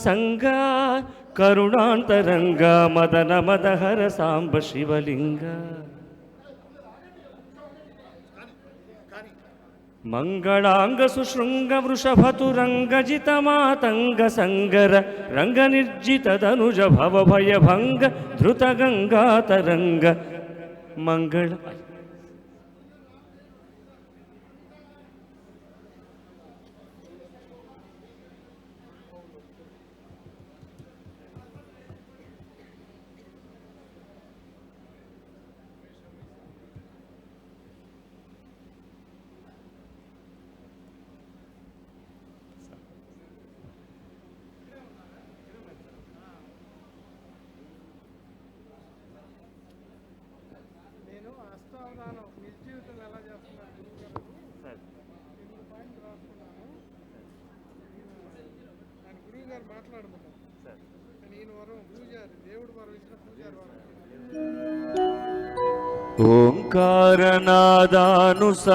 సంగ కరుణాంతరంగ మదన మదహర సాంబ శివలింగ. మంగళాంగ సుశృంగ వృషభతురంగజిత మాతంగ సంగర రంగ నిర్జిత ధనుజ భవ భయ భంగ ధృత మంగళ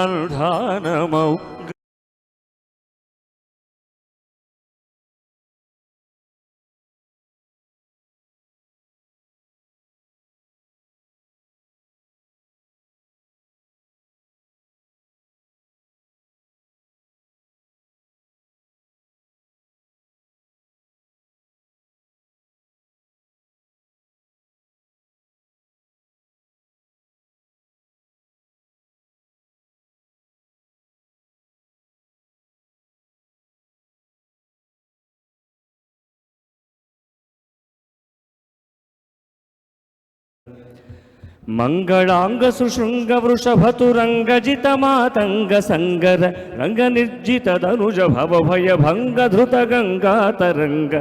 ఓంకారనాదానుసంధానమౌ మంగళాంగ సుశృంగ వృషభతురంగజిత మాతంగ సంగర రంగ నిర్జిత ధనుజ భవ భయ భంగ ధృత గంగా తరంగ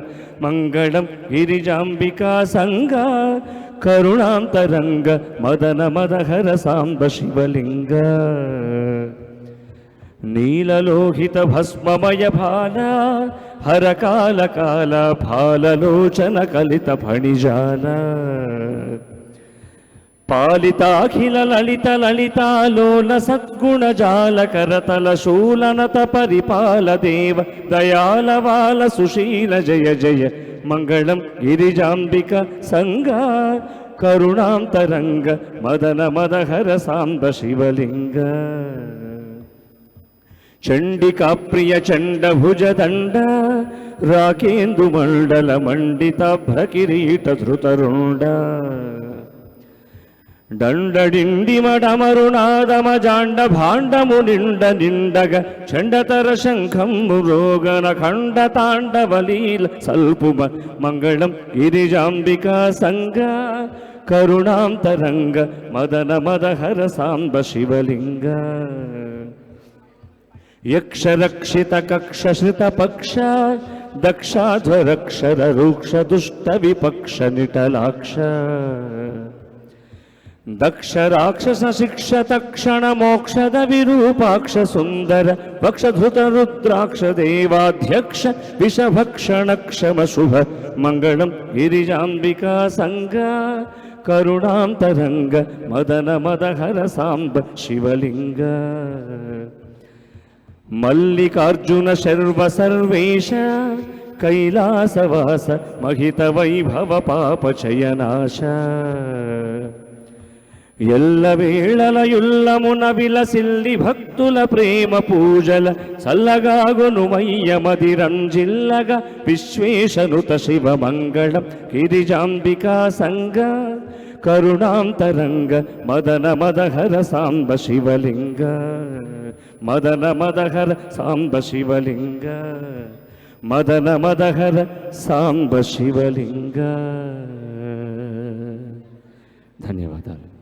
మంగళం గిరిజాంబికా సంగ కరుణాంతరంగ మదన మదహర సాంబ శివలింగ నీలలోహిత భస్మమయ భాల హరకాల కాల కాల భాలలోచన కలిత ఫణిజాల పాలితాఖిల లలిత లలితాలోల సద్గుణ జాల కరతల శూలనత పరిపాల దేవ దయాల వాల సుశీల జయ జయ మంగళం గిరిజాంబిక సంగ కరుణాంతరంగ మదన మదహర సాంబ శివలింగ. చండికా ప్రియ చండ భుజ దండ రాకేందు మండల మండిత భ్రకిరీట ధృతరుండ. దండడిండి డండడిండిమడమరునాదమ జాండ భాండము నిండ నిండగ చండతర శంఖము రోగన ఖండ తాండవలీల సల్పుమ మంగళం గిరిజాంబికా సంగ కరుణాంతరంగ మదన మదహర సాంబ శివలింగ యక్షరక్షిత కక్షశ్రిత పక్ష దక్షాధ్వరక్షర రూక్ష దుష్ట విపక్ష నిటలాక్ష दक्षराक्षसशिक्षतक्षणमोक्षद विरूपाक्ष सुन्दर वक्षधृतरुद्राक्षदेवाध्यक्ष विषभक्षणक्षमशुभ मङ्गलं गिरिजाम्बिका सङ्गा करुणान्तरङ्ग मदन मदहर साम्ब शिवलिङ्ग मल्लिकार्जुन शर्व सर्वेश कैलासवास महितवैभव पापचयनाश యుల్లమున విలసిల్లి భక్తుల ప్రేమ పూజల చల్లగాగొనుమయ్య మదిరంజిల్లగా విశ్వేశనుత శివ మంగళం గిరిజాంబికా సంగ కరుణాంతరంగ మదన మదహర సాంబ శివలింగ మదన మదహర సాంబ శివలింగ మదన మదహర సాంబ శివలింగ. ధన్యవాదాలు.